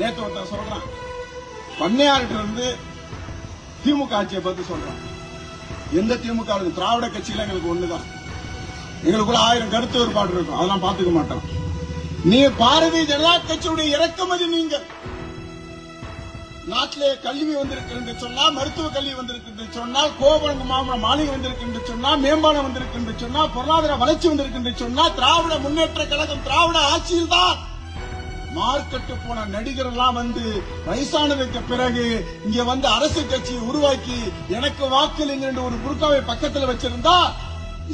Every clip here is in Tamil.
நேற்று ஒருத்தன் சொல்றான். பண்ணையார்கிட்ட இருந்து திமுக ஆட்சியை பார்த்து சொல்றான். எந்த திமுக திராவிட கட்சியில எங்களுக்கு ஒண்ணுதான். எங்களுக்குள்ள ஆயிரம் கருத்து வேறுபாடு இருக்கும். அதெல்லாம் பாத்துக்க மாட்டோம். நீ பாரதிய ஜனதா கட்சியுடைய இறக்குமதி நீங்கள் நாட்டிலே கல்வி வந்திருக்கு என்று சொன்னால் மருத்துவ கல்வி வந்திருக்கு என்று சொன்னால் கோபுரம் மாமன மாளிகை வந்திருக்கு என்று சொன்னால் மேம்பாலம் வந்திருக்கு என்று சொன்னால் பொருளாதார வளர்ச்சி வந்திருக்கு என்று சொன்னால் திராவிட முன்னேற்ற கழகம் திராவிட ஆட்சியில் தான் மார்க்கெட்டு போன நடிகர் எல்லாம் வந்து வயசானதுக்கு பிறகு இங்க வந்து அரசு கட்சியை உருவாக்கி எனக்கு வாக்களிங்க ஒரு குருக்காவை பக்கத்துல வச்சிருந்தா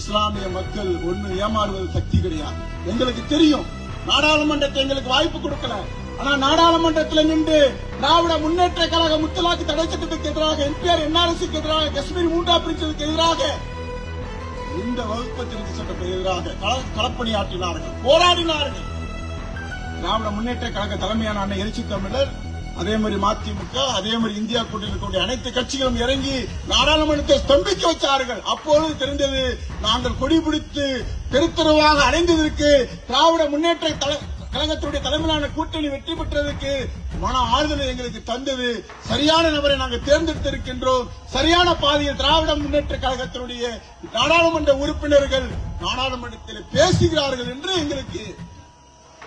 இஸ்லாமிய மக்கள் ஒண்ணு ஏமாறுவது சக்தி கிடையாது. எங்களுக்கு தெரியும். நாடாளுமன்றத்தை எங்களுக்கு வாய்ப்பு கொடுக்கல. ஆனா நாடாளுமன்றத்தில் நின்று திராவிட முன்னேற்ற கழக முத்தலாக்கு தடை சட்டத்துக்கு எதிராக என்பிஆர் என்ஆர்எஸ்க்கு எதிராக காஷ்மீர் மூன்றாம் பிரிச்சதுக்கு எதிராக இந்த வகுப்பு திருத்த சட்டத்துக்கு எதிராக களப்பணியாற்றினார்கள் போராடினார்கள். திராவிட முன்னேற்ற கழக தலைமையான அண்ணன் எழுச்சி தமிழர் அதே மாதிரி மதிமுக அதே மாதிரி இந்தியா கூட்டணி இருக்கக்கூடிய அனைத்து கட்சிகளும் இறங்கி நாடாளுமன்றத்தை ஸ்தம்பிக்க வச்சார்கள். அப்பொழுது தெரிந்தது நாங்கள் கொடி பிடித்து தெருத்தெருவாக அடைந்ததற்கு திராவிட முன்னேற்ற கழகத்தினுடைய தலைமையிலான கூட்டணி வெற்றி பெற்றதற்கு மன ஆறுதலை எங்களுக்கு தந்தது. சரியான நபரை நாங்கள் தேர்ந்தெடுத்திருக்கின்றோம். சரியான பாதையில் திராவிட முன்னேற்ற கழகத்தினுடைய நாடாளுமன்ற உறுப்பினர்கள் நாடாளுமன்றத்தில் பேசுகிறார்கள் என்று எங்களுக்கு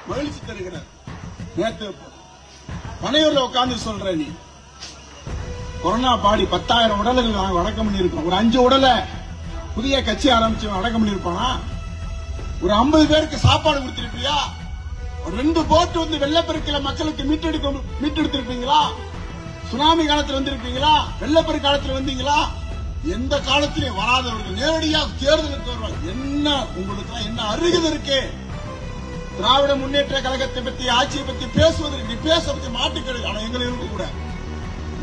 மகிழ்ச்சி தருகிறார். நேற்று பனையூர்ல உட்கார்ந்து சொல்ற நீ கொரோனா பாடி பத்தாயிரம் உடல்கள் நாங்க அடக்கம் பண்ணியிருக்கோம். ஒரு அஞ்சு உடலை புதிய கட்சி ஆரம்பிச்சு அடக்கம் பண்ணியிருப்பானா? ஒரு ஐம்பது பேருக்கு சாப்பாடு கொடுத்திருப்பியா ஒரு ரெண்டு போட்டு வந்து வெள்ளப்பெருக்கில மக்களுக்கு மீட்டெடுக்க மீட்டெடுத்திருப்பீங்களா? சுனாமி காலத்தில் வந்திருப்பீங்களா? வெள்ளப்பெருக்கு காலத்தில் வந்தீங்களா? எந்த காலத்திலையும் வராதவர்கள் நேரடியாக தேர்தலுக்கு வருவாங்க. என்ன உங்களுக்கு என்ன அருகதை இருக்கு? திராவிட முன்னேற்ற கழகத்தை பத்தி ஆட்சியை பத்தி பேசுவதற்கு பேச பத்தி மாட்டுக்கிறது ஆனா எங்களுக்கு கூட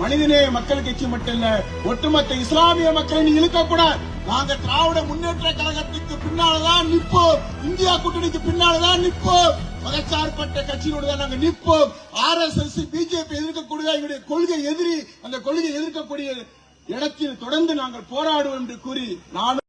மனிதநேய மக்கள் கட்சி மட்டும் இல்ல ஒட்டுமொத்த இஸ்லாமிய மக்களை நீ இழுக்க கூடாது. நாங்க திராவிட முன்னேற்ற கழகத்துக்கு பின்னால்தான் நிற்போம். இந்தியா கூட்டணிக்கு பின்னால்தான் நிற்போம். மதச்சார்பற்ற கட்சியோடு தான் நாங்க நிற்போம். ஆர் எஸ் எஸ் பிஜேபி எதிர்க்கக்கூடிய எங்களுடைய கொள்கை எதிரி அந்த கொள்கை எதிர்க்கக்கூடிய இடத்தில் தொடர்ந்து நாங்கள் போராடுவோம் என்று கூறி நானும்